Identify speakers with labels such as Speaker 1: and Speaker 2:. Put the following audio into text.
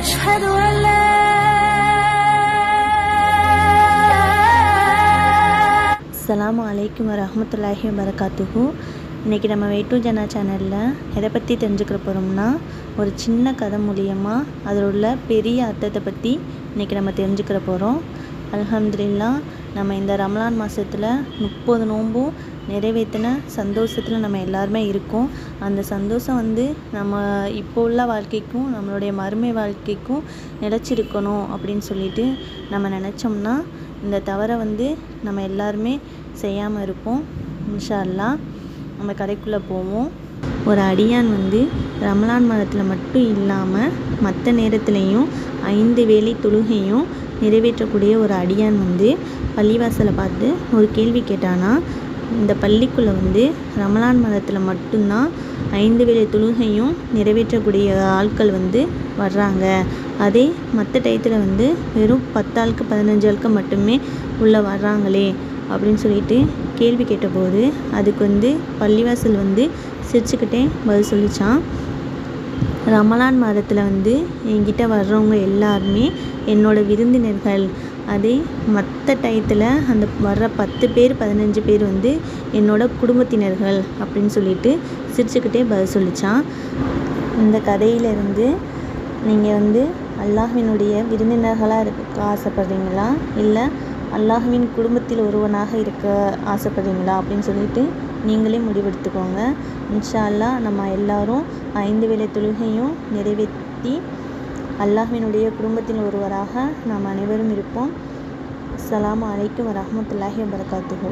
Speaker 1: أشهد أن لا
Speaker 2: அஸ்ஸலாமு அலைக்கும் வரஹ்மத்துல்லாஹி வரகாத்துஹு இன்றைக்கி நம்ம வெயிட்டு ஜனா சேனலில் எதை பற்றி தெரிஞ்சுக்கிற போகிறோம்னா ஒரு சின்ன கதை மூலியமாக அதில் உள்ள பெரிய அர்த்தத்தை பற்றி இன்றைக்கி நம்ம தெரிஞ்சுக்கிற போகிறோம் அல்ஹம்துலில்லா நம்ம இந்த ரமலான் மாதத்தில் முப்பது நோன்பும் நிறைவேற்றின சந்தோஷத்தில் நம்ம எல்லாருமே இருக்கோம். அந்த சந்தோஷம் வந்து நம்ம இப்போ உள்ள வாழ்க்கைக்கும் நம்மளுடைய மறுமை வாழ்க்கைக்கும் நிலச்சிருக்கணும் அப்படின்னு சொல்லிட்டு நம்ம நினச்சோம்னா இந்த தவறை வந்து நம்ம எல்லாருமே செய்யாமல் இருப்போம். இன்ஷா அல்லா நம்ம கடைக்குள்ளே போவோம். ஒரு அடியான் வந்து ரமலான் மாதத்தில் மட்டும் இல்லாமல் மற்ற நேரத்துலையும் ஐந்து வேலை தொழுகையும் நிறைவேற்றக்கூடிய ஒரு அடியான் வந்து பள்ளிவாசலை பார்த்து ஒரு கேள்வி கேட்டானா இந்த பள்ளிக்குள்ளே வந்து ரமலான் மதத்தில் மட்டும்தான் ஐந்து வேலை தொழுகையும் நிறைவேற்றக்கூடிய ஆட்கள் வந்து வர்றாங்க. அதே மற்ற டயத்தில் வந்து வெறும் பத்தாளுக்கு பதினஞ்சு ஆளுக்கு மட்டுமே உள்ளே வர்றாங்களே அப்படின்னு சொல்லிட்டு கேள்வி கேட்டபோது அதுக்கு வந்து பள்ளிவாசல் வந்து சிரிச்சுக்கிட்டே பதில் சொல்லிச்சான். ரமலான் மாதத்தில் வந்து என்கிட்ட வர்றவங்க எல்லாருமே என்னோட விருந்தினர்கள். அதே மற்ற டயத்தில் அந்த வர்ற பத்து பேர் பதினஞ்சு பேர் வந்து என்னோடய குடும்பத்தினர்கள் அப்படின்னு சொல்லிட்டு சிரிச்சுக்கிட்டே பதில் சொல்லிச்சான். இந்த கதையிலிருந்து நீங்கள் வந்து அல்லாஹ்வினுடைய விருந்தினர்களாக இருக்க ஆசைப்படுறீங்களா? இல்லை அல்லாஹ்வின் குடும்பத்தில் ஒருவனாக இருக்க ஆசைப்படுறீங்களா? அப்படின்னு சொல்லிட்டு நீங்களே முடிவெடுத்துக்கோங்க. இன்ஷா அல்லாஹ் நம்ம எல்லாரும் ஐந்து வேலை தொழுகையும் நிறைவேற்றி அல்லாஹினுடைய குடும்பத்தில் ஒருவராக நாம் அனைவரும் இருப்போம். அஸ்ஸலாமு அலைக்கும் வரமத்துல்லாஹி வபரகாத்துஹு.